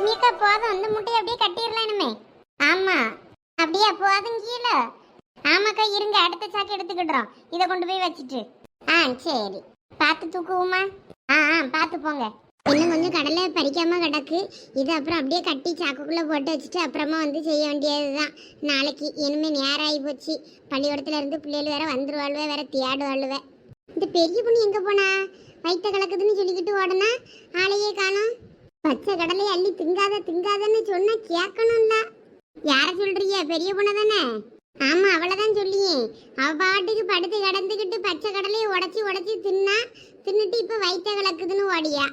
லட்சுமி அக்கா போதும் முட்டையை அப்படியே கட்டிடலாம் ஆமா. அப்படியே? போதும் கீழே. ஆமாக்கா இருங்க. அடுத்த சாக்கு எடுத்துக்கிடுறோம். இதை கொண்டு போய் வச்சுட்டு. ஆ சரி. பார்த்து தூக்குவோமா? ஆ ஆ பார்த்து போங்க. இன்னும் கொஞ்சம் கடலை பறிக்காம கிடக்கு. இது அப்புறம் அப்படியே கட்டி சாக்குக்குள்ளே போட்டு வச்சுட்டு அப்புறமா வந்து செய்ய வேண்டியது தான் நாளைக்கு இனிமேல் நேரம் ஆகி போச்சு. பள்ளிக்கூடத்துல இருந்து பிள்ளைகள் வேற வந்துருவாள்வே வேற தேடுவாள்வே இந்த பெரிய பொண்ணு எங்கே போனா? வயிற்ற கலக்குதுன்னு சொல்லிக்கிட்டு ஓடனா? ஆளையே காணும். பச்சை கடலை அள்ளி திங்காத திங்காதன்னு சொன்னா கேட்கணும்ல. யார சொல்றிய பெரிய பொண்ணு தானே? ஆமா அவ்வளவுதான் சொல்லியே. அவ பாட்டுக்கு படுத்து கிடந்துக்கிட்டு பச்சை கடலையை உடச்சி உடச்சி தின்னா தின்னுட்டு இப்ப வயிற்ற கலக்குதுன்னு ஓடியா.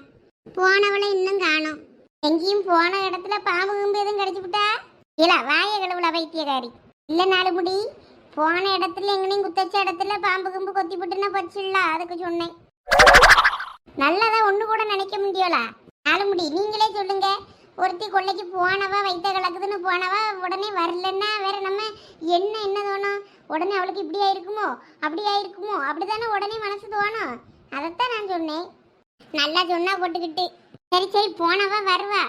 போனவளை இன்னும் காணும். எங்கேயும் போன இடத்துல பாம்பு கும்பு எதுவும் கிடைச்சி விட்டா? இல்ல வாய கழுவுல வைத்தியகாரி. இல்ல நாலு முடி. போன இடத்துல எங்கனையும் குத்தச்ச இடத்துல பாம்பு கும்பு கொத்தி போட்டுன்னா பச்சிடலாம் அதுக்கு சொன்னேன். நல்லதா ஒண்ணு கூட நினைக்க முடியல. ஆளுமுடி நீங்களே சொல்லுங்க. ஒருத்தி கொள்ளைக்கு போனவா வைத்த கலக்குதுன்னு போனவா உடனே வரலன்னா வேற நம்ம என்ன என்ன தோணும்? உடனே அவளுக்கு இப்படி ஆயிருக்குமோ? அப்படி ஆயிருக்குமோ? அப்படிதானே உடனே மனசு தோணும்? அதைத்தான் நான் சொன்னேன். நல்லா சொன்னா போட்டுக்கிட்டு. சரி சரி போனவா வருவா.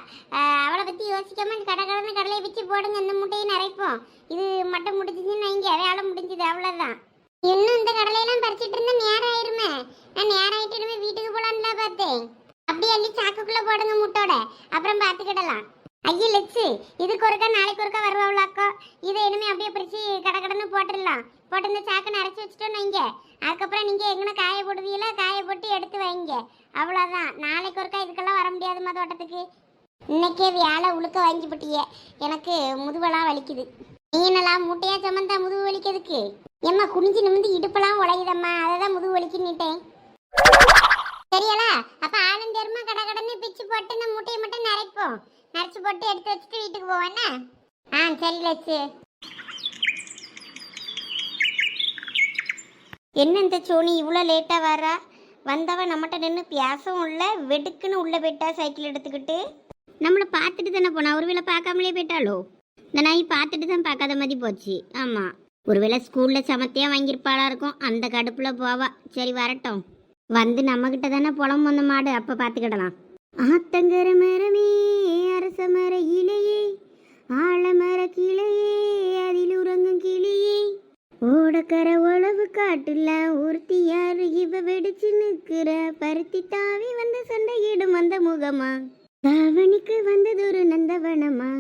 அவளை பத்தி யோசிக்காம கடை கடனை கடலையை வச்சு போடுங்க இந்த முட்டையை நிறைப்போம் இது மட்டும் முடிஞ்சுச்சுன்னு இங்கே வேலை முடிஞ்சது அவ்வளவுதான். இன்னும் இந்த கடலையெல்லாம் பறிச்சிட்டு இருந்தா நேரம் ஆயிருமே. நான் நேரம் ஆயிட்டு வீட்டுக்கு போலான்னு பார்த்தேன். அப்படியே அள்ளி சாக்குக்குள்ள போடுங்க முட்டோட. அப்புறம் பார்த்துக்கிடலாம். ஐயா லெச்சு இதுக்கு ஒருக்கா நாளைக்கு ஒருக்கா வருவாங்களாக்கோ இதை இனிமே அப்படியே பிரிச்சு கடை கடன்னு போட்டுடலாம். போட்டு இந்த சாக்கை நிறச்சி வச்சுட்டோம் வைங்க. அதுக்கப்புறம் நீங்க எங்கன்னா காய போடுவீங்களா காய போட்டு எடுத்து வைங்க. அவ்வளோதான் நாளைக்கு ஒருக்கா இதுக்கெல்லாம் வர முடியாதுமா தோட்டத்துக்கு இன்னைக்கே வேலை உழுக்க வாங்கி போட்டியே. எனக்கு முதுவெல்லாம் வலிக்குது. நீனெல்லாம் மூட்டையா சமந்தா முதுகு வலிக்கிறதுக்கு ஏம்மா குனிஞ்சு நிமிந்து இடுப்பெல்லாம் உழையுதம்மா அதை தான் முதுகு வலிக்குன்னுட்டேன். தெரியலா? அப்ப ஆளும் தெருமா கட கடன்னு பிச்சு போட்டு இந்த மூட்டையை மட்டும் நரைப்போம் நரைச்சு போட்டு எடுத்து வச்சுட்டு வீட்டுக்கு போவேன்னா ஆ சரி லட்சு. என்ன இந்த சோனி இவ்வளோ லேட்டாக வரா வந்தவ நம்மகிட்ட நின்று பேசவும் இல்லை வெடுக்குன்னு உள்ளே போயிட்டா சைக்கிள் எடுத்துக்கிட்டு? நம்மளை பார்த்துட்டு தானே போனா? ஒருவேளை பார்க்காமலே போயிட்டாளோ? இந்த நாய் பார்த்துட்டு தான் பார்க்காத மாதிரி போச்சு. ஆமாம் ஒருவேளை ஸ்கூலில் சமத்தியாக வாங்கியிருப்பாளா இருக்கும் அந்த கடுப்பில் போவா. சரி வரட்டும். வந்து நம்மக்கிட்ட தானே புலம் வந்த மாடு. அப்போ பார்த்துக்கிடலாம். ஆத்தங்கர மரமே அரச மர இலையே ஆலமர கிளையே அதில் உறங்கும் கிளியே. ஓடக்கர உழவு காட்டுல ஒருத்தி யாரு? இவ வெடிச்சு நிக்கிற பருத்தி தாவி வந்து சண்டையிடும் வந்த முகமா? தாவணிக்கு வந்ததொரு நந்தவனமா?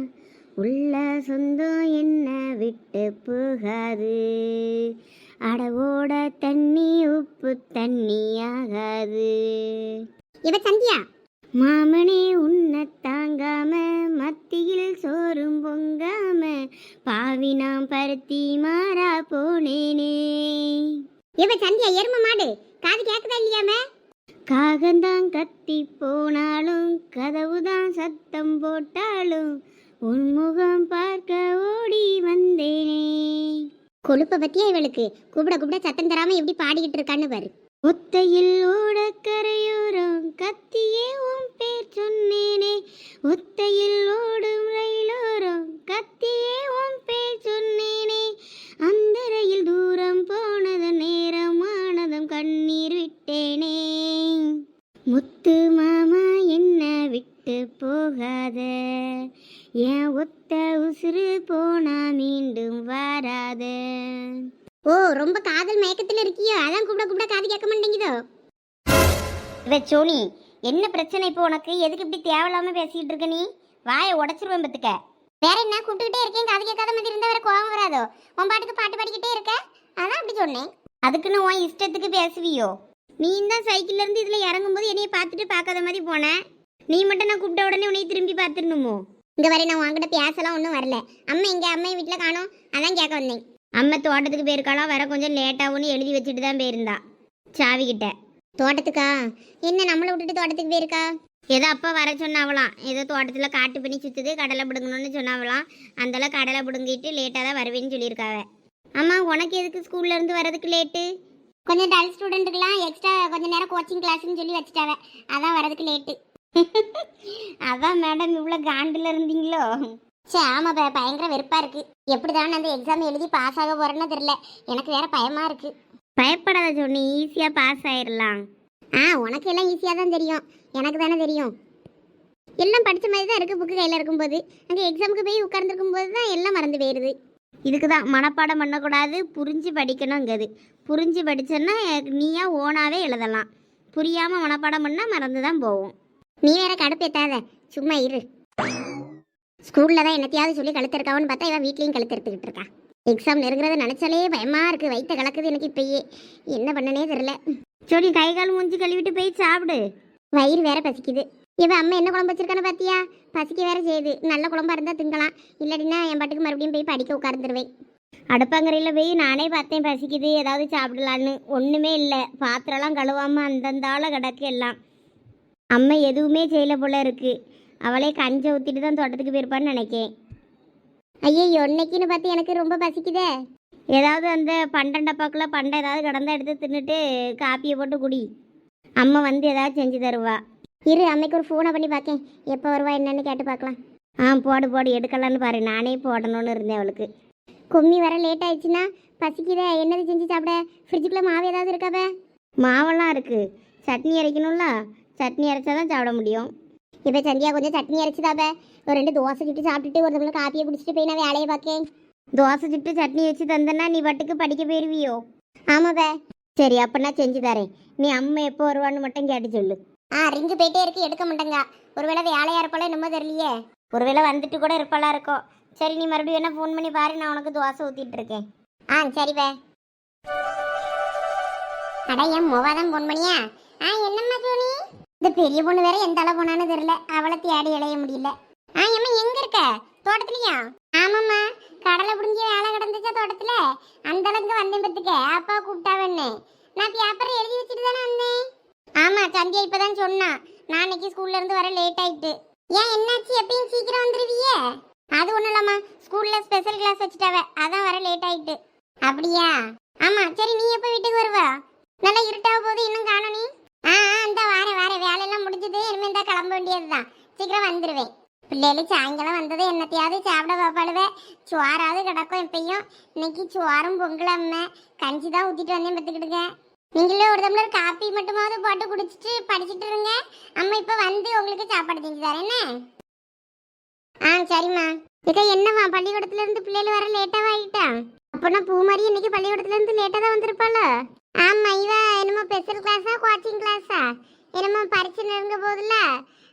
உள்ள சொந்தம் என்ன விட்டு போகாது. அட ஓட தண்ணி உப்பு தண்ணி ஆகாது. இவ சந்தியா? மாமனே உன்னை தாங்காம மத்தியில் சோறும் பொங்காம பாவி நாம் பருத்தி மாறா போனேனே. இவ சந்தியா எரும மாடு காது கேக்குதா இல்லையாம காகந்தான் கத்தி போனாலும் கதவுதான் சத்தம் போட்டாலும் உன் முகம் பார்க்க ஓடி வந்தேனே. கொழுப்ப பத்தியா இவளுக்கு? கூப்பிட கூப்பிட சத்தம் தராம எப்படி பாடிக்கிட்டு இருக்கான்னு பாரு. ஒத்தையில் ஓடக்கரையோரம் கத்தியே உன் பேர் சொன்னேனே. ஒத்தையில் ஓடும் ரயிலோரம் கத்தியே உன் பேர் சொன்னேனே. அந்த ரயில் தூரம் போனதும் நேரமானதும் கண்ணீர் விட்டேனே. முத்து மாமா என்ன விட்டு போகாத. என் ஒத்த உசுறு போனா மீண்டும் வராத. ஓ ரொம்ப காதல் மயக்கத்துல இருக்கியோ? அதான் கூப்பிட கூப்பிட காது கேட்க மாட்டேங்குதோ? இவ சோனி என்ன பிரச்சனை இப்போ உனக்கு? எதுக்கு இப்படி தேவையில்லாம பேசிட்டு இருக்க நீ? வாயை உடச்சிருவேன் பத்துக்க வேற என்ன? கூப்பிட்டுக்கிட்டே இருக்கேன். காது கேட்காத மாதிரி இருந்தா வேற கோவம் வராதோ? உன் பாட்டுக்கு பாட்டு பாடிக்கிட்டே இருக்க? அதான் அப்படி சொன்னேன். அதுக்குன்னு உன் இஷ்டத்துக்கு பேசுவியோ? நீ தான் சைக்கிள்ல இருந்து இதுல இறங்கும்போது என்னைய பார்த்துட்டு பார்க்காத மாதிரி போன. நீ மட்டும் நான் கூப்பிட்ட உடனே உன்னை திரும்பி பார்த்துடணுமோ? இங்க வரை நான் உன்கிட்ட பேசலாம் ஒன்றும் வரல. அம்மா இங்க அம்மா வீட்டில் காணோம். அதான் கேட்க வந்தேன். அம்மா தோட்டத்துக்கு போயிருக்காளாம் வர கொஞ்சம் லேட்டாகும்னு எழுதி வச்சுட்டு தான் போயிருந்தா. சாவி கிட்ட. தோட்டத்துக்கா? என்ன நம்மளை விட்டுட்டு தோட்டத்துக்கு போயிருக்கா? ஏதோ அப்பா வர சொன்னாவலாம் ஏதோ தோட்டத்தில் காட்டு பண்ணி சுற்றுது கடலை பிடுங்கணும்னு சொன்னாவலாம் அந்தளவு கடலை பிடுங்கிட்டு லேட்டாக தான் வருவேன்னு சொல்லியிருக்காவ. அம்மா உனக்கு எதுக்கு ஸ்கூல்ல இருந்து வரதுக்கு லேட்டு கொஞ்சம் டல் ஸ்டூடெண்ட்டுக்கெல்லாம் எக்ஸ்ட்ரா கொஞ்ச நேரம் கோச்சிங் கிளாஸ்னு சொல்லி வச்சுட்டாவ. அதான் வரதுக்கு லேட்டு அதான் மேடம் இவ்வளோ காண்டில் இருந்தீங்களோ? சே ஆமாம் ப பயங்கர வெறுப்பாக இருக்கு. எப்படி தான் அந்த எக்ஸாம் எழுதி பாஸ் ஆக போகிறேன்னு தெரில எனக்கு வேற பயமாக இருக்கு. பயப்படாத சொன்னி ஈஸியாக பாஸ் ஆயிடலாம் ஆ உனக்கு எல்லாம் ஈஸியாக தான் தெரியும். எனக்கு தானே தெரியும். எல்லாம் படித்த மாதிரி தான் இருக்குது புக்கு கையில் இருக்கும்போது. அங்கே எக்ஸாமுக்கு போய் உட்கார்ந்துருக்கும் போது தான் எல்லாம் மறந்து போயிடுது இதுக்கு தான் மனப்பாடம் பண்ணக்கூடாது புரிஞ்சு படிக்கணுங்கிறது. புரிஞ்சு படிச்சேன்னா நீயா ஓனாவே எழுதலாம். புரியாமல் மனப்பாடம் பண்ணால் மறந்து தான் போகும் நீ வேற கடுப்பேத்தாத. சும்மா இரு. ஸ்கூல்ல தான் என்னத்தையாவது சொல்லி கழுத்திருக்காவன்னு பார்த்தா இவன் வீட்லேயும் கழுத்தெடுத்துக்கிட்டு இருக்கா. எக்ஸாம் நெருங்குறத நினச்சாலே பயமா இருக்கு. வயிற்ற கலக்குது எனக்கு இப்பயே. என்ன பண்ணனே தெரியல. சரி கை கால் மூஞ்சி கழுவிட்டு போய் சாப்பிடு. வயிறு வேற பசிக்குது. இவ அம்மா என்ன குழம்பு வச்சிருக்கான்னு பாத்தியா? பசிக்க வேற செய்யுது. நல்ல குழம்பா இருந்தா திங்கலாம். இல்லாட்டினா என் பாட்டுக்கு மறுபடியும் போய் படிக்க உட்கார்ந்துருவேன். அடுப்பங்கரையில் போய் நானே பார்த்தேன் பசிக்குது. ஏதாவது சாப்பிடலான்னு. ஒன்றுமே இல்லை. பாத்திரம்லாம் கழுவாமல் அந்தந்தால கிடக்கு எல்லாம். அம்மா எதுவுமே செய்யல போல இருக்கு. அவளே கஞ்சை ஊற்றிட்டு தான் தோட்டத்துக்கு போயிருப்பான்னு நினைக்கேன். ஐயோ இன்னைக்குன்னு பார்த்து எனக்கு ரொம்ப பசிக்குதே. ஏதாவது அந்த பண்டம் டப்பாக்குள்ள பண்டை ஏதாவது கடந்தா எடுத்து தின்னுட்டு காப்பியை போட்டு குடி. அம்மா வந்து ஏதாவது செஞ்சு தருவா. இரு அம்மைக்கு ஒரு ஃபோனை பண்ணி பார்க்கேன் எப்போ வருவா என்னன்னு கேட்டு பார்க்கலாம் ஆ போடு போடு எடுக்கலான்னு பாரு. நானே போடணும்னு இருந்தேன் அவளுக்கு. கும்மி வர லேட் ஆயிடுச்சுன்னா பசிக்குதே. என்னது செஞ்சு சாப்பிட? ஃப்ரிட்ஜுக்குள்ளே மாவு ஏதாவது இருக்காவே மாவெல்லாம் இருக்குது சட்னி அரைக்கணும்ல. சட்னி அரைச்சா தான் சாப்பிட முடியும். இப்போ சந்தியா கொஞ்சம் சட்னி அரைச்சுதாபே ஒரு ரெண்டு தோசை சுட்டு சாப்பிட்டுட்டு ஒரு தமிழ் காப்பியை குடிச்சிட்டு போய் நான் வேலையை பார்க்கேன். தோசை சுட்டு சட்னி வச்சு தந்தேன்னா நீ வட்டுக்கு படிக்க போயிருவியோ? ஆமாப்பே. சரி அப்ப நான் செஞ்சு தரேன். நீ அம்மா எப்போ வருவான்னு மட்டும் கேட்டு சொல்லு. ஆ ரிங்கு போயிட்டே இருக்கு எடுக்க மாட்டேங்க. ஒருவேளை வேலையா இருப்பாளோ என்னமோ தெரியலையே. ஒருவேளை வந்துட்டு கூட இருப்பாளா இருக்கும் சரி நீ மறுபடியும் என்ன ஃபோன் பண்ணி பாரு நான் உனக்கு தோசை ஊத்திட்டு இருக்கேன். ஆ சரிப்பே அட என் மொவாதான் ஃபோன் பண்ணியா? ஆ என்னம்மா சோனி? இந்த பெரிய பொண்ணு வேற எந்த அளவு போனான்னு தெரியல. அவளை தேடி இழைய முடியல. ஆ எம்மா எங்க இருக்க? தோட்டத்துலயா? ஆமாம்மா. கடலை புடிஞ்சி வேலை கிடந்துச்சா தோட்டத்துல? அந்த அளவுக்கு வந்தேன் பத்துக்க அப்பா கூப்பிட்டாவன்னு நான் பேப்பர் எழுதி வச்சுட்டு தானே வந்தேன். ஆமா சந்தியா இப்பதான் சொன்னான் நான் இன்னைக்கு ஸ்கூல்ல இருந்து வர லேட் ஆயிட்டு. ஏன் என்னாச்சு? எப்பயும் சீக்கிரம் வந்துருவியே? அது ஒண்ணும் இல்லம்மா. ஸ்கூல்ல ஸ்பெஷல் கிளாஸ் வச்சுட்டாவ. அதான் வர லேட் ஆயிட்டு. அப்படியா? ஆமா சரி நீ எப்ப வீட்டுக்கு வருவ? நல்லா இருட்டாக போது இன்னும் காணும் நீ. ஆ ஆ இந்த வாரேன் வாரேன் வேலையெல்லாம் முடிஞ்சது. இனிமே தான் கிளம்ப வேண்டியதுதான். சீக்கிரம் வந்துடுவேன் பிள்ளைகள் சாயங்காலம் வந்தது. என்னத்தையாவது சாப்பிட பாப்பாளுவே சுவாராவது கிடக்கும் இப்பயும். இன்னைக்கு சுவாரும் பொங்கல் அம்மை. கஞ்சி தான் ஊற்றிட்டு வந்தேன் பார்த்துக்கிடுங்க. நீங்களே ஒரு டம்ளர் காப்பி மட்டுமாவது போட்டு குடிச்சிட்டு படிச்சுட்டு இருங்க. அம்மா இப்போ வந்து உங்களுக்கு சாப்பாடு செஞ்சு தரேன். ஆ சரிம்மா. இக்கா என்னம்மா? பள்ளிக்கூடத்துல இருந்து பிள்ளைகள் வர லேட்டாக ஆகிட்டா அப்போனா பூ மாதிரி இன்னைக்கு பள்ளிக்கூடத்துல இருந்து லேட்டாக தான் வந்திருப்பாளோ? ஆமா இவ என்னமோ ஸ்பெஷல் கிளாஸா கோச்சிங் கிளாஸா என்னமோ பரிச்சு நெருங்க போதுல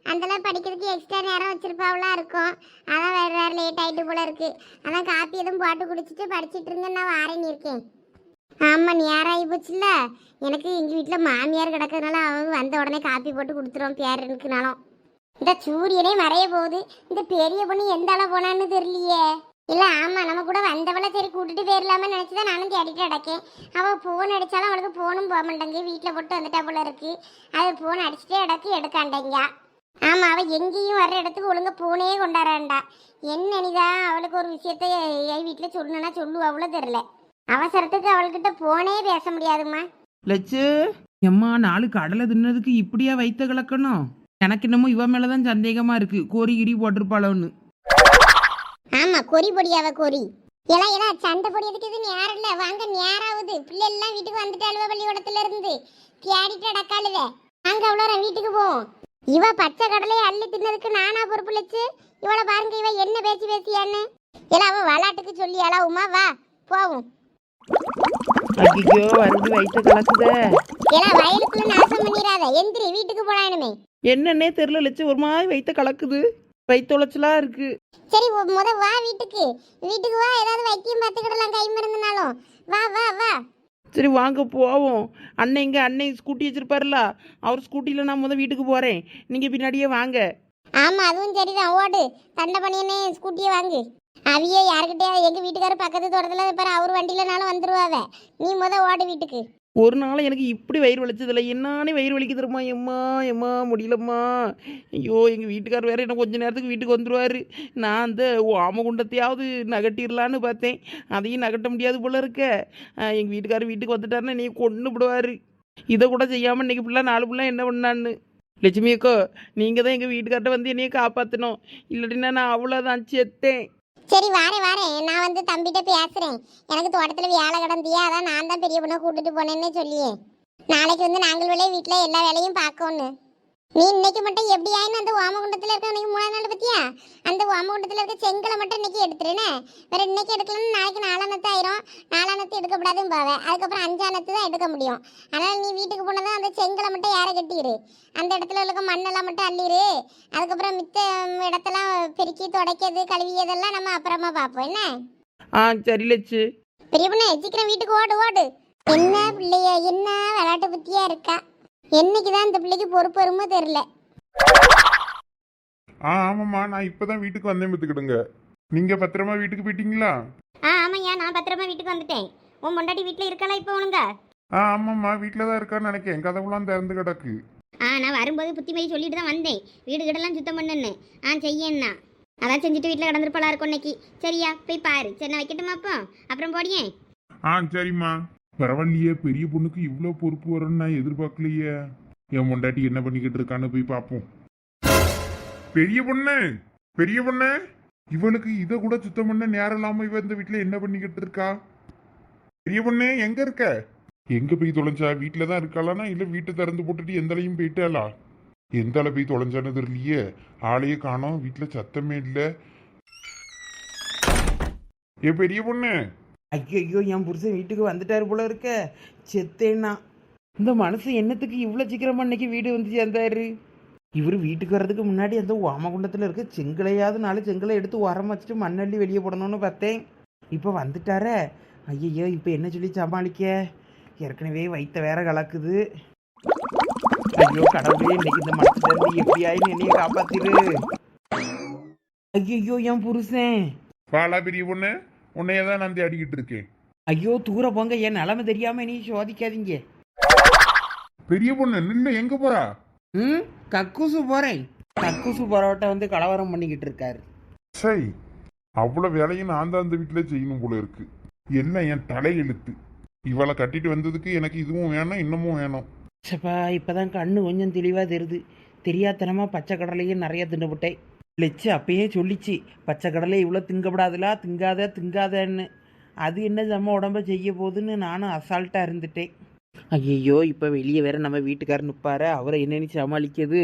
அதெல்லாம் படிக்கிறதுக்கு எக்ஸ்ட்ரா நேரம் வச்சிருப்பாவளா இருக்கும். அதான் வேற வேற லேட் ஆயிட்டு போல இருக்கு. அதான் காப்பி எதுவும் போட்டு குடிச்சிட்டு படிச்சிட்டு இருங்க நான் வாரேன்னு இருக்கேன். ஆமா நேரம் ஆகி போச்சுல்ல? எனக்கு எங்க வீட்டுல மாமியார் கிடக்கிறதுனால அவங்க வந்த உடனே காப்பி போட்டு கொடுத்துருவோம் பேரனுக்குனாலும் இந்த சூரியனே மறைய போகுது. இந்த பெரிய பொண்ணு எந்த அளவு போனான்னு தெரியலையே. இல்ல ஆமா நம்ம கூட வந்தவளை சரி கூட்டிட்டு நினச்சி நினைச்சுதான் நானும் தேடிட்டு கிடக்கேன். அவ போன் அடிச்சாலும் அவளுக்கு போனும் போக மாட்டேங்க வீட்டுல போட்டு வந்துட்டா போல இருக்கு. அது போன் அடிச்சுட்டே இடக்கு எடுக்காண்டேங்க. ஆமா அவ எங்கேயும் வர்ற இடத்துக்கு ஒழுங்கா போனே கொண்டாடாண்டா என்ன நீதான் அவளுக்கு ஒரு விஷயத்த என் வீட்டுல சொல்லணும்னா சொல்லுவா அவ்வளோ தெரியல. அவசரத்துக்கு அவள்கிட்ட போனே பேச முடியாதும்மா. லட்சு எம்மா நாலு கடலை தின்னதுக்கு இப்படியா வைத்த கலக்கணும் எனக்கு என்னமோ இவ மேலதான் சந்தேகமா இருக்கு. கோரி கிரி போட்டிருப்பாளோன்னு. ஆமா கொறி பொடியாவ கொறி எல்லாம் எல்லாம் சண்டை பொடியதுக்கு இது? நேரம் இல்ல வாங்க நேராகுது பிள்ளை எல்லாம் வீட்டுக்கு வந்துட்டாளுவ பள்ளிக்கூடத்துல இருந்து. தேடிட்டு அடக்காளுவ வாங்க அவ்வளோ வீட்டுக்கு போவோம் இவ பச்சை கடலையை அள்ளி தின்னதுக்கு நானா பொறுப்பு லட்சு இவளை பாருங்க இவ என்ன பேச்சு பேசியான்னு. எல்லாம் அவ விளாட்டுக்கு சொல்லியாளா உமா வா போவோம். ஐயோ கலக்குதே. எல்லாம் வயலுக்குள்ள நாசம் பண்ணிடாத. எந்திரி வீட்டுக்கு போலானுமே என்னன்னே தெரியல லட்சு. ஒரு மாதிரி வைத்த கலக்குது. வைத்தொலைச்சலா இருக்கு. சரி முத வா வீட்டுக்கு. வீட்டுக்கு வா ஏதாவது வைத்தியம் பார்த்துக்கிடலாம் கை மருந்துனாலும். வா வா வா. சரி வாங்க போவோம். அண்ணன் இங்க அண்ணன் ஸ்கூட்டி வச்சிருப்பாருல அவர் ஸ்கூட்டியில் நான் முத வீட்டுக்கு போறேன். நீங்க பின்னாடியே வாங்க. ஆமா அதுவும் சரிதான். ஓடு. தண்டை பண்ணியனே ஸ்கூட்டியை வாங்கு. அவிய யாருக்கிட்டே எங்க வீட்டுக்காரர் பக்கத்து தோட்டத்துல பாரு அவர் வண்டியிலனாலும் வந்துருவாவ. நீ முத ஓடு வீட்டுக்கு. ஒரு நாள் எனக்கு இப்படி வயிறு வலிச்சதில்ல. என்னானே வயிறு வலிக்கு தருமா எம்மா எம்மா முடியலம்மா. ஐயோ எங்கள் வீட்டுக்கார் வேறு என்ன கொஞ்சம் நேரத்துக்கு வீட்டுக்கு வந்துடுவார் நான் அந்த ஆமகுண்டத்தையாவது நகட்டிடலான்னு பார்த்தேன். அதையும் நகட்ட முடியாது போல இருக்க. எங்கள் வீட்டுக்காரர் வீட்டுக்கு வந்துட்டாருன்னா நீ கொண்டு விடுவார் இதை கூட செய்யாமல் இன்றைக்கி பிள்ளை நாலு பிள்ளை என்ன பண்ணான்னு. லட்சுமி அக்கோ நீங்கள் தான் எங்கள் வீட்டுக்கார்ட்ட வந்து என்னையை காப்பாற்றணும் இல்லாட்டினா நான் அவ்வளோதான் செத்தேன். சரி வாரேன் வாரேன். நான் வந்து தம்பிகிட்ட பேசுறேன். எனக்கு தோட்டத்துல வேலை கிடந்தியா அதான் நான் தான் பெரிய பொண்ணை கூட்டிட்டு போனேன்னு சொல்லியே. நாளைக்கு வந்து நாங்கள் வேலையை வீட்டில் எல்லா வேலையும் பார்க்கணும் நீ இன்னைக்கு மட்டும் எப்படி ஆயின்னு அந்த ஓமகுண்டத்தில் இருக்க உனக்கு மூணாம் நாள் பத்தியா? அந்த ஓமகுண்டத்துல இருக்க செங்கலை மட்டும் இன்னைக்கு எடுத்துருனே வேற இன்னைக்கு எடுக்கலன்னு நாளைக்கு நாலானத்து ஆயிரும். நாலானத்து எடுக்கப்படாதுன்னு பாவேன். அதுக்கப்புறம் அஞ்சானத்து தான் எடுக்க முடியும். அதனால நீ வீட்டுக்கு போனதும் அந்த செங்கலை மட்டும் யாரை கட்டிடு அந்த இடத்துல இருக்க மண்ணெல்லாம் மட்டும் அள்ளிடு அதுக்கப்புறம் மித்த இடத்தெல்லாம் பெருக்கி துடைக்கிறது கழுவியதெல்லாம் நம்ம அப்புறமா பார்ப்போம். என்ன? ஆ சரி லட்சு பெரிய பொண்ணு சீக்கிரம் வீட்டுக்கு ஓடு ஓடு. என்ன பிள்ளைய என்ன விளையாட்டு புத்தியா இருக்கா? என்னைக்கு தான் இந்த பிள்ளைக்கு பொறுப்பு வருமோ தெரியல. ஆ ஆமாம்மா. நான் இப்பதான் வீட்டுக்கு வந்தேன் பார்த்துக்கிடுங்க. நீங்க பத்திரமா வீட்டுக்கு போயிட்டீங்களா? ஆ ஆமாய்யா. நான் பத்திரமா வீட்டுக்கு வந்துட்டேன். உன் பொண்டாட்டி வீட்டில் இருக்கலாம் இப்போ ஒழுங்கா? ஆ ஆமாம்மா வீட்டில் தான் இருக்கான்னு நினைக்கிறேன் கதவுலாம் திறந்து கிடக்கு. ஆ நான் வரும்போது புத்திமதி சொல்லிட்டு தான் வந்தேன். வீடு கிடலாம் சுத்தம் பண்ணுன்னு. ஆ செய்யண்ணா அதான் செஞ்சுட்டு வீட்டில் கிடந்திருப்பலா இருக்கும் இன்னைக்கு. சரியா போய் பாரு. சரி நான் வைக்கட்டுமா அப்போ? அப்புறம் போடியேன் ஆ சரிம்மா. பரவாயில்லையே பெரிய பொண்ணுக்கு இவ்வளோ பொறுப்பு வரும்னு நான் எதிர்பார்க்கலையே. என் பொண்டாட்டி என்ன பண்ணிக்கிட்டு இருக்கான்னு போய் பார்ப்போம் பெரிய பொண்ணு பெரிய பொண்ணு. இவளுக்கு இதை கூட சுத்தம் பண்ண நேரம் இல்லாம இவ இந்த வீட்டில் என்ன பண்ணிக்கிட்டு இருக்கா? பெரிய பொண்ணு எங்க இருக்க? எங்க போய் தொலைஞ்சா? வீட்டில தான் இருக்காளானா? இல்லை வீட்டை திறந்து போட்டுட்டு எந்தலையும் போயிட்டாளா? எந்தால போய் தொலைஞ்சானது தெரியலையே. ஆளையே காணோம். வீட்டுல சத்தமே இல்லை. ஏ பெரிய பொண்ணு. ஐயோ என் புருஷன் வீட்டுக்கு வந்துட்டாரு போல இருக்க. செத்தேன்னா. இந்த மனசு என்னத்துக்கு இவ்வளோ சீக்கிரமா இன்னைக்கு வீடு வந்து சேர்ந்தாரு? இவர் வீட்டுக்கு வர்றதுக்கு முன்னாடி அந்த ஓமகுண்டத்தில் இருக்க செங்கலையாவது நாலு செங்கலை எடுத்து உரம் வச்சுட்டு மண்ணள்ளி வெளியே போடணும்னு பார்த்தேன். இப்போ வந்துட்டாரே. ஐயையோ இப்போ என்ன சொல்லி சமாளிக்க? ஏற்கனவே வைத்த வேற கலக்குது. ஐயோ கடவுளே இன்னைக்கு இந்த மனசுல இருந்து எப்படி ஆயின்னு என்னைய காப்பாத்திரு? ஐயோ என் புருஷன். பாலா பெரிய பொண்ணு உன்னையே தான் நான் தேடிக்கிட்டு இருக்கேன். ஐயோ தூர போங்க என் நிலைமை தெரியாம நீ சோதிக்காதீங்க. பெரிய பொண்ணு நில்ல எங்க போறா? ம் கக்கூசு போறேன். கக்கூசு போறவட்ட வந்து கலவரம் பண்ணிக்கிட்டு இருக்காரு. சரி அவ்வளவு வேலையும் நான் தான் அந்த வீட்டுல செய்யணும் போல இருக்கு. என்ன என் தலையெழுத்து இவளை கட்டிட்டு வந்ததுக்கு எனக்கு இதுவும் வேணும் இன்னமும் வேணும். சப்பா இப்போதான் கண்ணு கொஞ்சம் தெளிவாக தெரியுது தெரியாதனமா பச்சை கடலையும் நிறைய தின்னுபிட்டேன் லெச்சு அப்பயே சொல்லிச்சு பச்சை கடலை இவ்வளோ திங்கப்படாதுலா திங்காத திங்காதன்னு. அது என்ன நம்ம உடம்ப செய்ய போகுதுன்னு நானும் அசால்ட்டாக இருந்துட்டேன். ஐயையோ இப்போ வெளியே வேற நம்ம வீட்டுக்காரர் நிற்பாரு அவரை என்னன்னு சமாளிக்கிறது?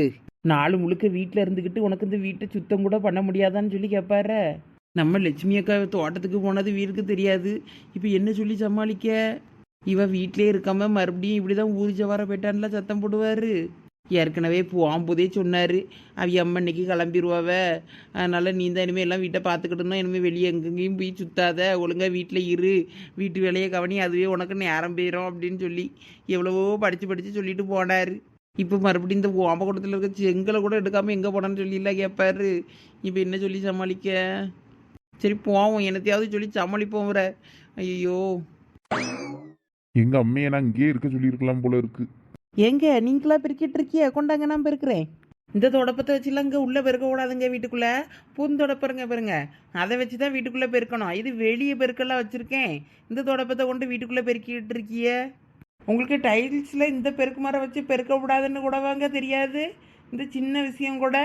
நாலு முழுக்க வீட்டில் இருந்துக்கிட்டு உனக்கு இந்த வீட்டை சுத்தம் கூட பண்ண முடியாதான்னு சொல்லி கேட்பாரு நம்ம லட்சுமி அக்கா தோட்டத்துக்கு போனது வீருக்கு தெரியாது. இப்போ என்ன சொல்லி சமாளிக்க? இவ வீட்டிலே இருக்காம மறுபடியும் இப்படி தான் ஊர் ஜவார போயிட்டான்லாம் சத்தம் போடுவார். ஏற்கனவே போகும்போதே சொன்னார். அவ அம்மா இன்னைக்கு கிளம்பிடுவாவ அதனால் நீ தான் இனிமேல் எல்லாம் வீட்டை பார்த்துக்கிட்டணும் இனிமேல் வெளியே எங்கெங்கேயும் போய் சுத்தாத. ஒழுங்காக வீட்டில் இரு. வீட்டு வேலையை கவனி. அதுவே உனக்கு நேரம் போயிடும் அப்படின்னு சொல்லி எவ்வளவோ படித்து படித்து சொல்லிட்டு போனார். இப்போ மறுபடியும் இந்த ஓமக்கூடத்தில் இருக்க செங்கலை கூட எடுக்காமல் எங்கே போனான்னு சொல்லிலாம் கேட்பாரு இப்போ என்ன சொல்லி சமாளிக்க? சரி போவோம் என்னத்தையாவது சொல்லி சமாளிப்போம் வர. ஐயோ எங்க அம்மையை நான் இங்கேயே இருக்க சொல்லியிருக்கலாம் போல இருக்கு. எங்க நீங்களா பெருக்கிட்டு இருக்கிய? கொண்டாங்க நான் பெருக்கிறேன். இந்த தொடப்பத்தை வச்சுலாம் இங்கே உள்ளே பெருக்க கூடாதுங்க வீட்டுக்குள்ளே. பூந்தொடப்பருங்க பாருங்க. அதை வச்சு தான் வீட்டுக்குள்ளே பெருக்கணும். இது வெளியே பெருக்கெல்லாம் வச்சுருக்கேன். இந்த தொடப்பத்தை கொண்டு வீட்டுக்குள்ளே பெருக்கிட்டு இருக்கிய? உங்களுக்கு டைல்ஸில் இந்த பெருக்கு மரம் வச்சு பெருக்க கூடாதுன்னு கூட வாங்க தெரியாது? இந்த சின்ன விஷயம் கூட.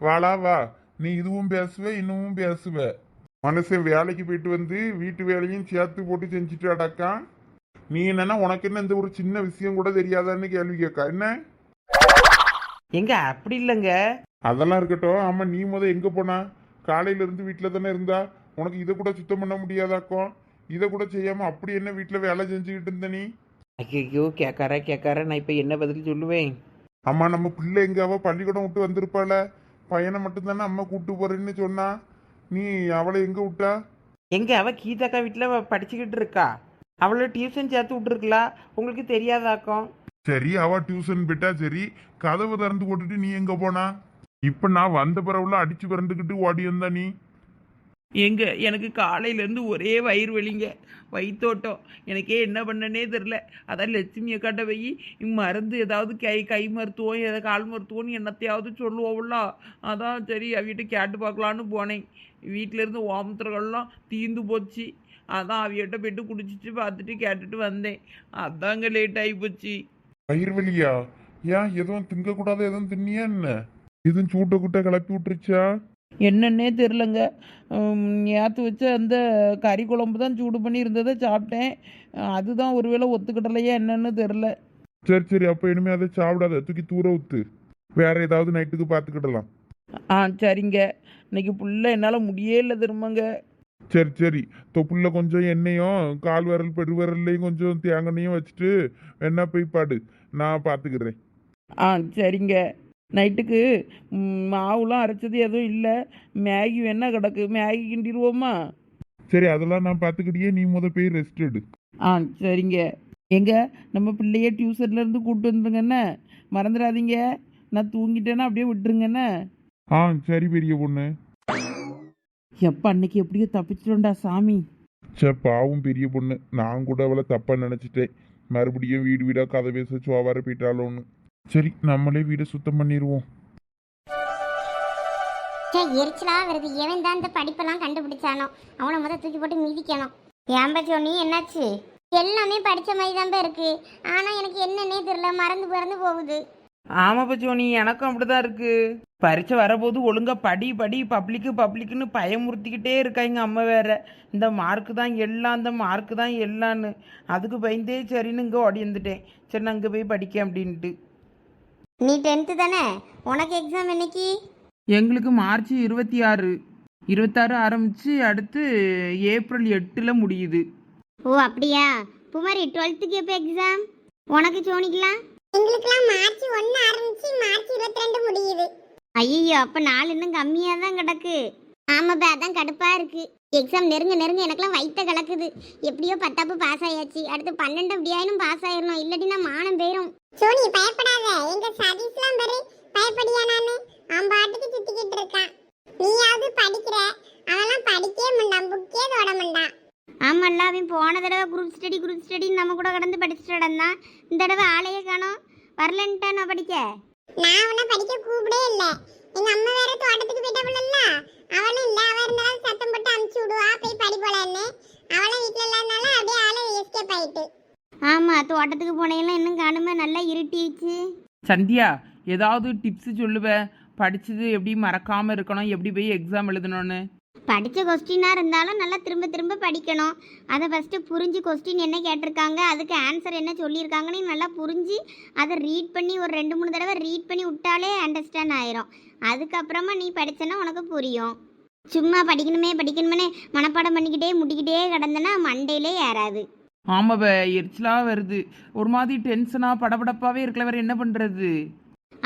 வாளா வா. நீ இதுவும் பேசுவ இன்னமும் பேசுவ. மனுஷன் வேலைக்கு போயிட்டு வந்து வீட்டு வேலையும் சேர்த்து போட்டு செஞ்சுட்டு அடக்கான் நீ என்னன்னா உனக்கு என்ன இந்த ஒரு சின்ன விஷயம் கூட தெரியாதான்னு கேள்வி கேட்கா. என்ன? எங்க அப்படி இல்லைங்க. அதெல்லாம் இருக்கட்டும். ஆமா நீ முத எங்க போனா? காலையில இருந்து வீட்டுல தானே இருந்தா? உனக்கு இதை கூட சுத்தம் பண்ண முடியாதாக்கும் இதை கூட செய்யாம அப்படி என்ன வீட்டுல வேலை செஞ்சுக்கிட்டு இருந்த நீ? ஐயோ கேட்கார கேட்கார நான் இப்போ என்ன பதில் சொல்லுவேன்? அம்மா நம்ம பிள்ளை எங்க அவ பள்ளிக்கூடம் விட்டு வந்திருப்பாள. பையனை மட்டும்தானே அம்மா கூட்டு போறேன்னு சொன்னா? நீ அவளை எங்க விட்டா? எங்க அவ கீதாக்கா வீட்டில் படிச்சுக்கிட்டு இருக்கா? அவளை டியூஷன் சேர்த்து விட்டுருக்கலாம் உங்களுக்கு தெரியாதாக்கும் சரி அவ டியூஷன் போயிட்டா சரி கதவை திறந்து போட்டுட்டு நீ எங்க போனா? இப்ப நான் வந்த பிறவுல அடிச்சு பிறந்துக்கிட்டு ஓடி வந்தா நீ? எங்க? எனக்கு காலையிலேருந்து ஒரே வயிறு வலிங்க. வயிற்றோட்டம் எனக்கே என்ன பண்ணனே தெரில அதான் லட்சுமி அக்காட்ட போய் மருந்து ஏதாவது கை கை மருத்துவம் ஏதாவது கால் மருத்துவம்னு என்னத்தையாவது சொல்லுவோம்ல. அதான் சரி அவிட்ட கேட்டு பார்க்கலான்னு போனேன். வீட்டிலேருந்து ஓமத்திரங்கள்லாம் தீந்து போச்சு. அதான் அவியிட்ட போயிட்டு குடிச்சிட்டு பார்த்துட்டு கேட்டுட்டு வந்தேன். அதாங்க லேட் ஆகி போச்சு. வயிறு வலியா? ஏன்? எதுவும் திங்க கூடாது எதுவும் தின்னியா என்ன? எதுவும் சூட்ட கூட்ட கிளப்பி விட்டுருச்சா? என்னன்னே தெரிலங்க நேற்று வச்ச அந்த கறி குழம்பு தான் சூடு பண்ணி இருந்ததை சாப்பிட்டேன். அதுதான் ஒருவேளை ஒத்துக்கிடலையா என்னன்னு தெரில சரி சரி அப்ப இனிமே அதை சாப்பிடாத. தூக்கி தூர ஊத்து. வேற ஏதாவது நைட்டுக்கு பார்த்துக்கிடலாம். ஆ சரிங்க. இன்னைக்கு ஃபுல்லாக என்னால் முடியே இல்லை திரும்பங்க. சரி சரி. தொப்புள்ள கொஞ்சம் எண்ணெயும் கால் விரல் பெருவிரல்லையும் கொஞ்சம் தேங்காயும் வச்சுட்டு வேணா போய் பாடு. நான் பார்த்துக்கிறேன். ஆ சரிங்க. நைட்டுக்கு மாவுலாம் அரைச்சது எதுவும் இல்லை. மேகி வேணா கிடக்கு. மேகி கிண்டிடுவோமா? சரி அதெல்லாம் நான் பார்த்துக்கிட்டே நீ முத போய் ரெஸ்ட் எடு. ஆ சரிங்க. எங்க நம்ம பிள்ளைய டியூஷன்லேருந்து கூப்பிட்டு வந்துருங்கண்ணே மறந்துடாதீங்க. நான் தூங்கிட்டேன்னா அப்படியே விட்டுருங்கண்ணே ஆ சரி பெரிய பொண்ணு. எப்போ அன்னைக்கு எப்படியோ தப்பிச்சிட்டோம்டா சாமி. சே பாவும் பெரிய பொண்ணு. நான் கூட அவளை தப்பா நினைச்சிட்டேன். மறுபடியும் வீடு வீடா கதை பேச சோவார போயிட்டாலோன்னு சரி நம்மளே வீடை சுத்தம் பண்ணிடுவோம் எரிச்சலா வருது. எவன் தான் இந்த படிப்பெல்லாம் கண்டுபிடிச்சானோ? அவனை முத தூக்கி போட்டு மிதிக்கணும். ஏன் பச்சோனி என்னாச்சு? எல்லாமே படிச்ச மாதிரி தான் இருக்கு. ஆனா எனக்கு என்னன்னே தெரியல. மறந்து பறந்து போகுது. ஆமாம் பச்சோனி எனக்கும் அப்படிதான் இருக்கு. பரீட்சை வரபோது ஒழுங்கா படி படி பப்ளிக்கு பப்ளிக்குன்னு பயமுறுத்திக்கிட்டே இருக்கா எங்கள் அம்மா வேற. இந்த மார்க்கு தான் எல்லாம் இந்த மார்க்கு தான் எல்லான்னு. அதுக்கு பயந்தே சரின்னு இங்கே ஓடி வந்துட்டேன் சரி நான் இங்கே போய் படிக்க அப்படின்ட்டு. நீ டென்த்து தானே? உனக்கு எக்ஸாம் என்னைக்கு? எங்களுக்கு மார்ச் இருபத்தி ஆறு. இருபத்தாறு ஆரம்பித்து அடுத்து ஏப்ரல் எட்டில் முடியுது. ஓ அப்படியா? குமாரி டுவெல்த்துக்கு எப்போ எக்ஸாம் உனக்கு சோனிக்கலாம்? எங்களுக்குலாம் மார்ச் ஒன்று ஆரம்பிச்சு மார்ச் இருபத்தி ரெண்டு முடியுது. ஐயோ அப்ப நாள் இன்னும் கம்மியா தான் கிடக்கு. ஆமாப்பா அதான் கடுப்பா இருக்கு. எக்ஸாம் நெருங்க நெருங்க எனக்கெல்லாம் வயித்த கலக்குது. எப்படியோ பத்தாப்பு பாஸ் ஆயாச்சு. அடுத்து பன்னெண்டு அப்படியாயினும் பாஸ் ஆயிரணும். இல்லாட்டினா மானம் போயிரும். சோனி பயப்படாத. எங்க சதீஷ்லாம் பாரு பயப்படியா நானு? அவன் பாட்டுக்கு சுத்திக்கிட்டு இருக்கான். நீயாவது படிக்கிற. அவன்லாம் படிக்கவே மாட்டான். புக்கே தொட மாட்டான். ஆமால்ல அவன் போன தடவை குரூப் ஸ்டடி குரூப் ஸ்டடின்னு நம்ம கூட கடந்து படிச்சுட்டு நடந்தான். இந்த தடவை ஆளையே காணோம். வரலன்ட்டா நான் படிக்க? நான் அவனை படிக்க கூப்பிடே இல்ல. எங்க அம்மா வேற தோட்டத்துக்கு போயிட்டாப்புல அவனும் இல்ல அவ இருந்தாலும் சத்தம் போட்டு அமுச்சு விடுவா போய் படி போலன்னு அவளும் வீட்டுல இல்லாதனால அப்படியே ஆளு எஸ்கேப் ஆயிட்டு. ஆமா தோட்டத்துக்கு போனேன்னா இன்னும் காணுமே நல்லா இருட்டிடுச்சு. சந்தியா ஏதாவது டிப்ஸ் சொல்லுவேன் படிச்சது எப்படி மறக்காமல் இருக்கணும்? எப்படி போய் எக்ஸாம் எழுதணும்னு? படித்த கொஸ்டினாக இருந்தாலும் நல்லா திரும்ப திரும்ப படிக்கணும். அதை ஃபஸ்ட்டு புரிஞ்சு கொஸ்டின் என்ன கேட்டிருக்காங்க அதுக்கு ஆன்சர் என்ன சொல்லியிருக்காங்கன்னு நல்லா புரிஞ்சு அதை ரீட் பண்ணி ஒரு ரெண்டு மூணு தடவை ரீட் பண்ணி விட்டாலே அண்டர்ஸ்டாண்ட் ஆயிரும். அதுக்கப்புறமா நீ படிச்சேன்னா உனக்கு புரியும். சும்மா படிக்கணுமே படிக்கணுமே மனப்பாடம் பண்ணிக்கிட்டே முட்டிக்கிட்டே கிடந்தனா மண்டையிலே ஏறாது. ஆமாம் எரிச்சலாக வருது. ஒரு மாதிரி டென்ஷனாக படபடப்பாகவே இருக்கல வேற என்ன பண்ணுறது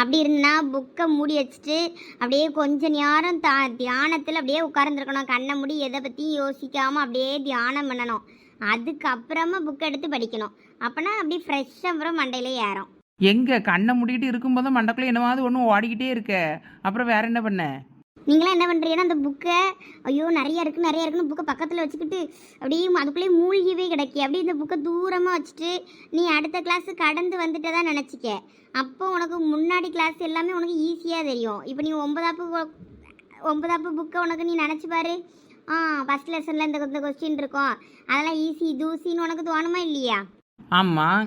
அப்படி இருந்தா புக்கை மூடி வச்சுட்டு அப்படியே கொஞ்ச நேரம் தா தியானத்தில் அப்படியே உட்கார்ந்துருக்கணும். கண்ணை மூடி எதை பற்றியும் யோசிக்காமல் அப்படியே தியானம் பண்ணணும். அதுக்கப்புறமா புக் எடுத்து படிக்கணும். அப்போனா அப்படியே ஃப்ரெஷ்ஷாக அப்புறம் மண்டையில ஏறும். எங்கே கண்ணை மூடிட்டு இருக்கும்போது மண்டக்குள்ளே என்னமாவது ஒன்று ஓடிக்கிட்டே இருக்க. அப்புறம் வேற என்ன பண்ண? நீங்களாம் என்ன பண்ணுறீங்கன்னா அந்த புக்கை ஐயோ நிறைய இருக்கு நிறைய இருக்குன்னு புக்கை பக்கத்தில் வச்சுக்கிட்டு அப்படியே அதுக்குள்ளேயே மூழ்கிவே கிடக்கி. அப்படியே இந்த புக்கை தூரமாக வச்சுட்டு நீ அடுத்த கிளாஸ் கடந்து வந்துட்டதா நினச்சிக்க. அப்போ உனக்கு முன்னாடி கிளாஸ் எல்லாமே உனக்கு ஈஸியாக தெரியும். இப்போ நீ ஒன்பதாப்பு ஒன்பதாப்பு புக்கை உனக்கு நீ நினச்சி பாரு. ஆ ஃபஸ்ட் லெசனில் இந்த இந்த கொஸ்டின் இருக்கும். அதெல்லாம் ஈஸி தூசின்னு உனக்கு தோணுமா இல்லையா? ஆமாம்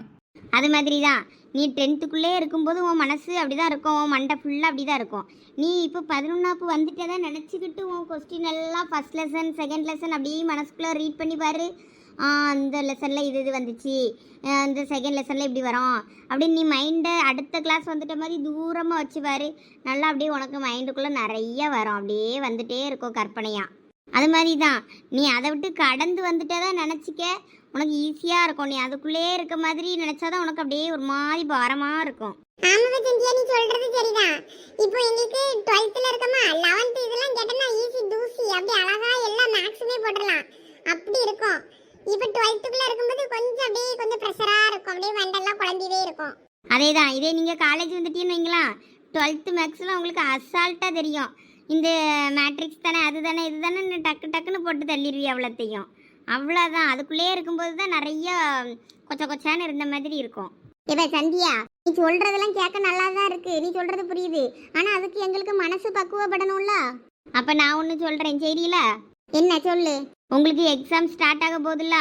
அது மாதிரி தான் நீ டென்த்துக்குள்ளே இருக்கும்போது உன் மனசு அப்படி தான் இருக்கும். உன் மண்டை ஃபுல்லாக அப்படி தான் இருக்கும். நீ இப்போ பதினொன்றாப்பு வந்துட்டே தான் நினச்சிக்கிட்டு உன் கொஸ்டின் எல்லாம் ஃபஸ்ட் லெசன் செகண்ட் லெசன் அப்படியே மனசுக்குள்ளே ரீட் பண்ணி பாரு. அந்த லெசனில் இது இது வந்துச்சு. இந்த செகண்ட் லெசனில் இப்படி வரும். அப்படின்னு நீ மைண்டை அடுத்த கிளாஸ் வந்துட்ட மாதிரி தூரமாக வச்சு பாரு. நல்லா அப்படியே உனக்கு மைண்டுக்குள்ளே நிறைய வரும். அப்படியே வந்துகிட்டே இருக்கும் கற்பனையாக அது மாதிரி தான் நீ அதை விட்டு கடந்து வந்துட்டே தான் நினச்சிக்க. உனக்கு ஈஸியாக இருக்கும். நீ அதுக்குள்ளே இருக்க மாதிரி நினச்சாதான் உனக்கு அப்படியே ஒரு மாதிரி பாரமாக இருக்கும். ஆமா சந்தியா நீ சொல்றது சரிதான். இப்போ எங்களுக்கு டுவெல்த்ல இருக்கமா லெவன்த் இதெல்லாம் கேட்டனா ஈஸி தூசி அப்படி அழகா எல்லா மேக்ஸுமே போட்டுடலாம். அப்படி இருக்கும். இப்போ டுவெல்த்துக்குள்ள இருக்கும்போது கொஞ்சம் அப்படியே கொஞ்சம் ப்ரெஷரா இருக்கும். அப்படியே மண்டெல்லாம் குழம்பிவே இருக்கும். அதே தான் இதே நீங்கள் காலேஜ் வந்துட்டீங்கன்னு வைங்களா டுவெல்த்து மேக்ஸில் உங்களுக்கு அசால்ட்டாக தெரியும். இந்த மேட்ரிக்ஸ் தானே அது தானே இது தானே டக்கு டக்குன்னு போட்டு தள்ளிடுவி அவ்வளோத்தையும். அவ்வளோதான் அதுக்குள்ளேயே இருக்கும்போது தான் நிறைய கொச்ச கொச்சான்னு இருந்த மாதிரி இருக்கும். இவ சந்தியா நீ சொல்றதெல்லாம் கேட்க நல்லா தான் இருக்கு. நீ சொல்றது புரியுது. ஆனா அதுக்கு எங்களுக்கு மனசு பக்குவப்படணும்ல? அப்போ நான் ஒன்று சொல்கிறேன் சரியில என்ன சொல்லு? உங்களுக்கு எக்ஸாம் ஸ்டார்ட் ஆக போகுதுல்ல?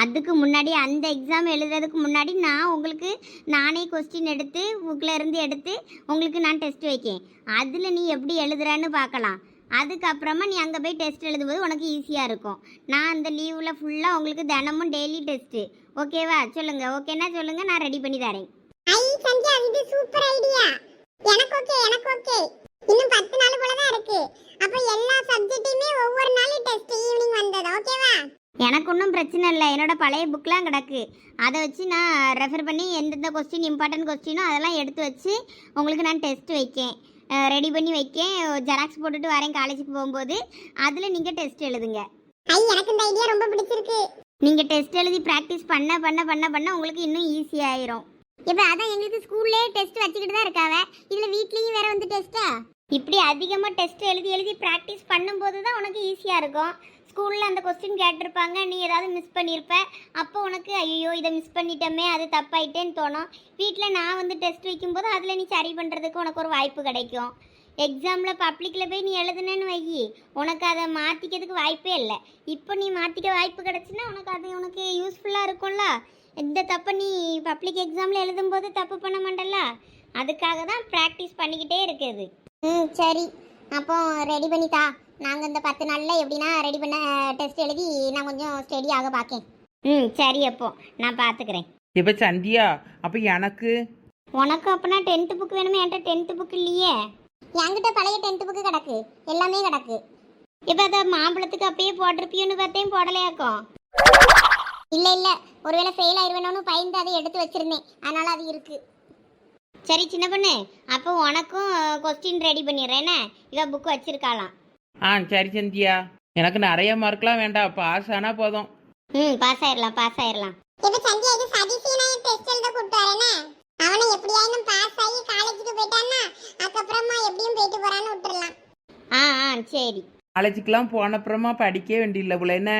அதுக்கு முன்னாடி அந்த எக்ஸாம் எழுதுறதுக்கு முன்னாடி நான் உங்களுக்கு நானே கொஸ்டின் எடுத்து புக்கில் இருந்து எடுத்து உங்களுக்கு நான் டெஸ்ட் வைக்கேன். அதில் நீ எப்படி எழுதுறன்னு பார்க்கலாம். அதுக்கப்புறமா நீ அங்கே போய் டெஸ்ட் எழுதும்போது உனக்கு ஈஸியாக இருக்கும். நான் அந்த லீவில் ஃபுல்லாக உங்களுக்கு தினமும் டெய்லி டெஸ்ட்டு ஓகேவா சொல்லுங்கள் ஓகேனா சொல்லுங்கள் நான் ரெடி பண்ணி தரேன். ஐ சந்தியா. இது சூப்பர் ஐடியா எனக்கு ஓகே எனக்கு ஓகே இன்னும் பத்து நாள் போல தான் இருக்கு. அப்ப எல்லா சப்ஜெக்ட்டையுமே ஒவ்வொரு நாளும் டெஸ்ட் ஈவினிங் வந்தது. ஓகேவா எனக்கு ஒன்றும் பிரச்சனை இல்லை. என்னோட பழைய புக்கெலாம் கிடக்கு. அதை வச்சு நான் ரெஃபர் பண்ணி எந்தெந்த கொஸ்டின் இம்பார்ட்டன்ட் கொஸ்டினோ அதெல்லாம் எடுத்து வச்சு உங்களுக்கு நான் டெஸ்ட் வைக்கேன். ரெடி பண்ணி வைக்கேன். ஜெராக்ஸ் போட்டுட்டு வரேன் காலேஜுக்கு போகும்போது. அதில் நீங்கள் டெஸ்ட் எழுதுங்க. ஐ எனக்கு இந்த ஐடியா ரொம்ப பிடிச்சிருக்கு. நீங்கள் டெஸ்ட் எழுதி ப்ராக்டிஸ் பண்ண பண்ண பண்ண பண்ண உங்களுக்கு இன்னும் ஈஸியாயிரும் இப்போ அதான் எங்களுக்கு ஸ்கூல்லே டெஸ்ட் வச்சுக்கிட்டு தான் இருக்காவ. இதில் வீட்லேயும் வேற வந்து டெஸ்ட்டா இப்படி அதிகமாக டெஸ்ட் எழுதி எழுதி ப்ராக்டிஸ் பண்ணும்போது தான் உனக்கு ஈஸியாக இருக்கும். ஸ்கூலில் அந்த கொஸ்டின் கேட்டிருப்பாங்க. நீ ஏதாவது மிஸ் பண்ணியிருப்ப அப்போ உனக்கு ஐயோ இதை மிஸ் பண்ணிட்டோமே அது தப்பாயிட்டேன்னு தோணும். வீட்டில் நான் வந்து டெஸ்ட் வைக்கும்போது அதில் நீ சரி பண்ணுறதுக்கு உனக்கு ஒரு வாய்ப்பு கிடைக்கும். எக்ஸாமில் பப்ளிக்கில் போய் நீ எழுதுனேன்னு வை. உனக்கு அதை மாற்றிக்கிறதுக்கு வாய்ப்பே இல்லை. இப்போ நீ மாற்றிக்க வாய்ப்பு கிடச்சுன்னா உனக்கு அது உனக்கு யூஸ்ஃபுல்லாக இருக்கும்ல. இந்த தப்பை நீ பப்ளிக் எக்ஸாமில் எழுதும்போது தப்பு பண்ண மாட்டல்ல. அதுக்காக தான் ப்ராக்டிஸ் பண்ணிக்கிட்டே இருக்குது ம் சரி. அப்போ ரெடி பண்ணி தா நாங்கள் இந்த பத்து நாளில் எப்படின்னா ரெடி பண்ண டெஸ்ட் எழுதி நான் கொஞ்சம் ஸ்டடி ஆக பார்க்கேன் ம் சரி அப்போ. நான் பார்த்துக்கிறேன் இப்போ சந்தியா? அப்போ எனக்கு. உனக்கு அப்போனா டென்த்து புக் வேணுமே? என்கிட்ட டென்த்து புக் இல்லையே. என்கிட்ட பழைய டென்த்து புக்கு கிடக்கு. எல்லாமே கிடக்கு. இப்போ அதை மாம்பழத்துக்கு அப்பயே போட்டிருப்பியோன்னு பார்த்தேன் போடலையாக்கும் இல்லை இல்லை. ஒருவேளை ஃபெயில் ஆயிடுவேணும்னு பயந்து அதை எடுத்து வச்சிருந்தேன். அதனால அது இருக்கு. சரி சின்ன பொண்ணு அப்போ உனக்கும் கொஸ்டின் ரெடி பண்ணிடுறேனே இவ புக் வச்சிருக்காளாம். ஆ சரி சந்தியா. எனக்கு நிறைய மார்க்லாம் வேண்டாம். பாஸ் ஆனால் போதும். ம் பாஸ் ஆயிடலாம் பாஸ் ஆயிடலாம். இப்ப சந்தியா இது சதீஷனை டெஸ்ட் எழுத கூப்பிட்டு வரேனே அவனை எப்படியாயினும் பாஸ் ஆகி காலேஜுக்கு போயிட்டான்னா அதுக்கப்புறமா எப்படியும் போயிட்டு போறான்னு விட்டுறலாம். ஆ ஆ சரி. காலேஜுக்கெலாம் போனப்புறமா படிக்க வேண்டியில்லை போல என்ன?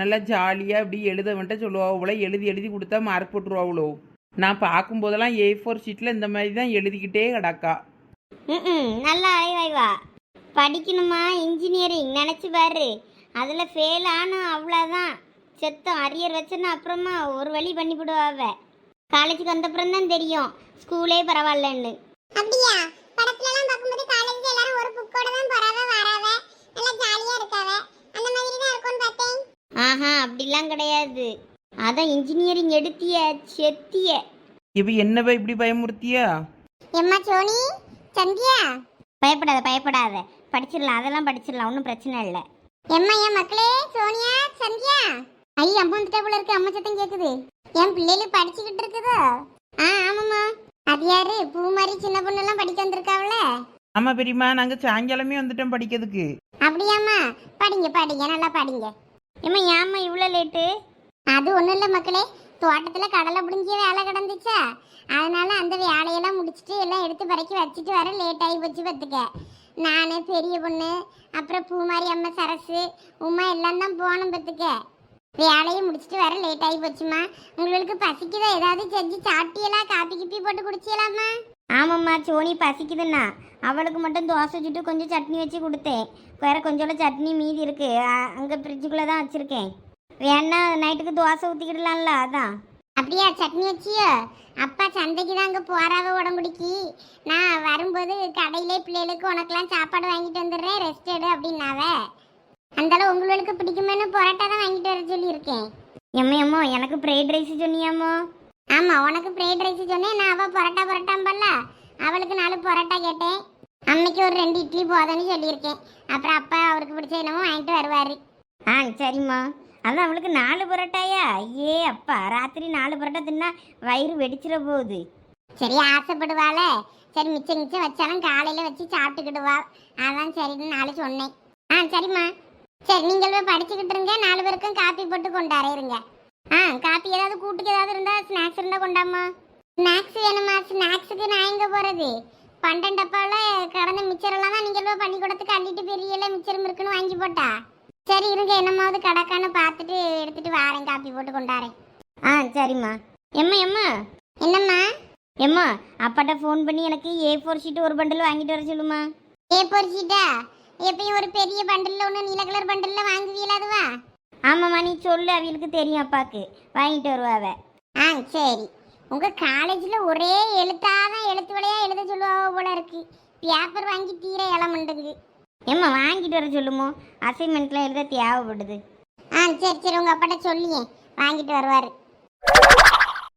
நல்லா ஜாலியாக இப்படி எழுத வந்துட்டு சொல்லுவா. போல எழுதி எழுதி கொடுத்தா மார்க் போட்டுருவாங்களோ நான் பார்க்கும்போதெல்லாம் ஏ ஃபோர் ஷீட்டில் இந்த மாதிரி தான் எழுதிக்கிட்டே கிடக்கா. ம் நல்லா ஆய்வாய்வா படிக்கணுமா இன்ஜினியரிங் நினச்சி பாரு. அதில் ஃபெயில் ஆனால் அவ்வளோதான் செத்தம் அரியர் வச்சேன்னா அப்புறமா ஒரு வழி பண்ணிவிடுவாவ காலேஜுக்கு வந்தப்புறம் தான் தெரியும். ஸ்கூலே பரவாயில்லன்னு. அப்படியா? படத்துல எல்லாம் பார்க்கும்போது காலேஜ்ல எல்லாரும் ஒரு புக்கோட தான் போறாவ வராவ. நல்லா ஜாலியா இருக்காவ. அந்த மாதிரி தான் இருக்கும்னு பார்த்தேன். ஆஹா அப்படிலாம் கிடையாது. அதான் இன்ஜினியரிங் எடுத்திய செத்திய. இப்போ என்னவா இப்படி பயமுறுத்தியா? எம்மா சோனி சந்தியா? பயப்படாத பயப்படாத. படிச்சிடலாம் அதெல்லாம் படிச்சிடலாம் ஒன்றும் பிரச்சனை இல்லை. எம்மா என் மக்களே சோனியா சந்தியா? ஐ அம்மா வந்துட்டா போல இருக்கு அம்மா சத்தம் கேக்குது. என் பிள்ளைகள் படிச்சுக்கிட்டு இருக்குதோ? ஆ ஆமாம்மா. அது யாரு? பூ மாதிரி சின்ன பொண்ணு எல்லாம் படிக்க வந்திருக்காவல? ஆமாம் பெரியம்மா நாங்கள் சாயங்காலமே வந்துட்டோம் படிக்கிறதுக்கு. அப்படியாம்மா. படிங்க படிங்க நல்லா படிங்க. ஏம்மா ஏம்மா இவ்வளோ லேட்டு அது ஒன்றும் இல்லை மக்களே. தோட்டத்தில் கடலை பிடிஞ்சி வேலை கிடந்துச்சா? அதனால அந்த வேலையெல்லாம் முடிச்சிட்டு எல்லாம் எடுத்து பறக்கி வச்சுட்டு வர லேட் ஆகி போச்சு பார்த்துக்க நான் பெரிய பொண்ணு அப்புறம் பூமாரி அம்மா சரசு உமா எல்லாம் தான் போனோம் பார்த்துக்க வேலையை முடிச்சுட்டு வர லேட் ஆகி போச்சுமா. உங்களுக்கு பசிக்குதா? ஏதாவது செஞ்சு சாப்பிட்டியலாம் காப்பி கிப்பி போட்டு குடிச்சியலாமா? ஆமாம்மா சோனி பசிக்குதுன்னா. அவளுக்கு மட்டும் தோசை சுட்டு கொஞ்சம் சட்னி வச்சு கொடுத்தேன். வேற கொஞ்சோட சட்னி மீதி இருக்குது அங்கே ஃப்ரிட்ஜுக்குள்ளே தான் வச்சுருக்கேன். வேணா நைட்டுக்கு தோசை ஊற்றிக்கிடலாம்ல அதான். அப்படியா சட்னி வச்சியோ? அப்பா சந்தைக்கு தான் அங்கே போறாவ உடம்புடிக்கி. நான் வரும்போது கடையிலே பிள்ளைகளுக்கு உனக்கெல்லாம் சாப்பாடு வாங்கிட்டு வந்துடுறேன் ரெஸ்ட் எடு அப்படின்னாவ. அந்தளவு உங்களுக்கு பிடிக்குமேனு பரோட்டா தான் வாங்கிட்டு வர சொல்லியிருக்கேன். எம்மோ எம்மோ எனக்கு ஃப்ரைட் ரைஸ் சொன்னியாமோ ஆமாம் உனக்கு ஃப்ரைட் ரைஸ் சொன்னேன் நான் அவள் பரோட்டா பரோட்டாம்பல்ல. அவளுக்கு நாலு பரோட்டா கேட்டேன். அன்னைக்கு ஒரு ரெண்டு இட்லி போதும்னு சொல்லியிருக்கேன். அப்புறம் அப்பா அவருக்கு பிடிச்ச என்னமோ வாங்கிட்டு வருவார். ஆ சரிம்மா. அதான் அவளுக்கு நாலு பரோட்டாயா? ஏ அப்பா ராத்திரி நாலு பரோட்டா தின்னா வயிறு வெடிச்சிட போகுது. சரி ஆசைப்படுவாள. சரி மிச்சம் மிச்சம் வச்சாலும் காலையில் வச்சு சாப்பிட்டுக்கிடுவா. அதான் சரின்னு நாளை சொன்னேன். ஆ சரிம்மா. சரி நீங்கள் போய் படிச்சுக்கிட்டு இருங்க. நாலு பேருக்கும் காப்பி போட்டு கொண்டாரே இருங்க. ஆ காப்பி ஏதாவது கூட்டுக்கு ஏதாவது இருந்தால் ஸ்நாக்ஸ் இருந்தால் கொண்டாம்மா. ஸ்நாக்ஸ் வேணுமா? ஸ்நாக்ஸுக்கு நான் எங்கே போகிறது பன்னெண்டு கடந்த மிச்சரெல்லாம் தான் நீங்கள் போய் பண்ணி கொடுத்துக்கு அள்ளிட்டு பெரிய மிச்சரும் இருக்குன்னு வாங்கி போட்டா? சரி இருங்க. என்னமாவது கடக்கான்னு பார்த்துட்டு எடுத்துட்டு வாரேன். காப்பி போட்டு கொண்டாரேன் ஆ சரிம்மா. எம்மா எம்மா? என்னம்மா? எம்மா அப்பாட்ட ஃபோன் பண்ணி எனக்கு ஏ ஃபோர் ஷீட் ஒரு பண்டில் வாங்கிட்டு வர சொல்லுமா? ஏ பொரிச்சிட்டா எப்பயும் ஒரு பெரிய பண்டல்ல ஒன்று நீல கலர் பண்டல்ல வாங்குவீல அதுவா? ஆமாம்மா நீ சொல்லு. அவளுக்கு தெரியும் அப்பாக்கு. வாங்கிட்டு வருவாவ ஆ சரி. உங்க காலேஜ்ல ஒரே எழுத்தாதான் எழுத்து வழியா எழுத சொல்லுவாவ போல இருக்கு. பேப்பர் வாங்கி தீர இளமண்டுங்க ஏம்மா வாங்கிட்டு வர சொல்லுமோ? அசைன்மெண்ட்லாம் எழுத தேவைப்படுது. ஆ சரி சரி உங்க அப்பாட்ட சொல்லியே. வாங்கிட்டு வருவாரு.